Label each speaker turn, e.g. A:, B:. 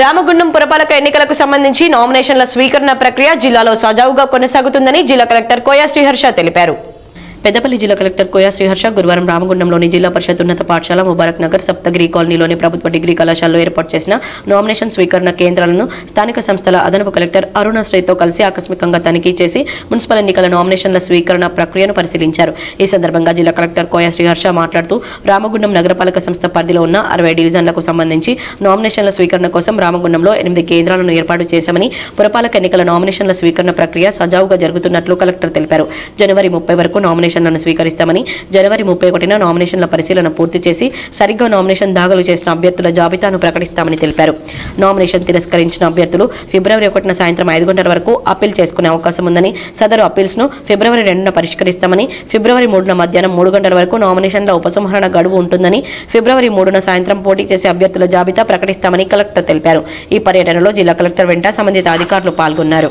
A: రామగుండం పురపాలక ఎన్నికలకు సంబంధించి నామినేషన్ల స్వీకరణ ప్రక్రియ జిల్లాలో సజావుగా కొనసాగుతుందని జిల్లా కలెక్టర్ కోయా శ్రీహర్ష తెలిపారు. పెద్దపల్లి జిల్లా కలెక్టర్ కోయా శ్రీహర్ష గురువారం రామగుండంలోని జిల్లా పరిషత్ ఉన్నత పాఠశాల ముబారక్ నగర్ సప్తగిరి కాలనీలోని ప్రభుత్వ డిగ్రీ కళాశాలలో ఏర్పాటు చేసిన నామినేషన్ స్వీకరణ కేంద్రాలను స్థానిక సంస్థల అదనపు కలెక్టర్ అరుణ శ్రీతో కలిసి ఆకస్మికంగా తనిఖీ చేసి మున్సిపల్ ఎన్నికల నామినేషన్ల స్వీకరణ ప్రక్రియను పరిశీలించారు. ఈ సందర్భంగా జిల్లా కలెక్టర్ కోయా శ్రీహర్ష మాట్లాడుతూ రామగుండం నగరపాలక సంస్థ పరిధిలో ఉన్న అరవై డివిజన్లకు సంబంధించి నామినేషన్ల స్వీకరణ కోసం రామగుండంలో ఎనిమిది కేంద్రాలను ఏర్పాటు చేశామని పురపాలక ఎన్నికల నామినేషన్ల స్వీకరణ ప్రక్రియ సజావుగా జరుగుతున్నట్లు కలెక్టర్ తెలిపారు. జనవరి ముప్పై వరకు నామినేషన్ నామినేషన్లను స్వీకరిస్తామని జనవరి ముప్పై ఒకటిన నామినేషన్ల పరిశీలన పూర్తి చేసి సరిగ్గా నామినేషన్ దాఖలు చేసిన అభ్యర్థుల జాబితాను ప్రకటిస్తామని తెలిపారు. నామినేషన్ తిరస్కరించిన అభ్యర్థులు ఫిబ్రవరి ఒకటిన సాయంత్రం ఐదు గంటల వరకు అప్పీల్ చేసుకునే అవకాశం ఉందని సదరు అప్పీల్స్ను ఫిబ్రవరి రెండున పరిష్కరిస్తామని ఫిబ్రవరి మూడున మధ్యాహ్నం మూడు గంటల వరకు నామినేషన్ల ఉపసంహరణ గడువు ఉంటుందని ఫిబ్రవరి మూడున సాయంత్రం పోటీ చేసే అభ్యర్థుల జాబితా ప్రకటిస్తామని కలెక్టర్ తెలిపారు. ఈ పర్యటనలో జిల్లా కలెక్టర్ వెంట సంబంధిత అధికారులు పాల్గొన్నారు.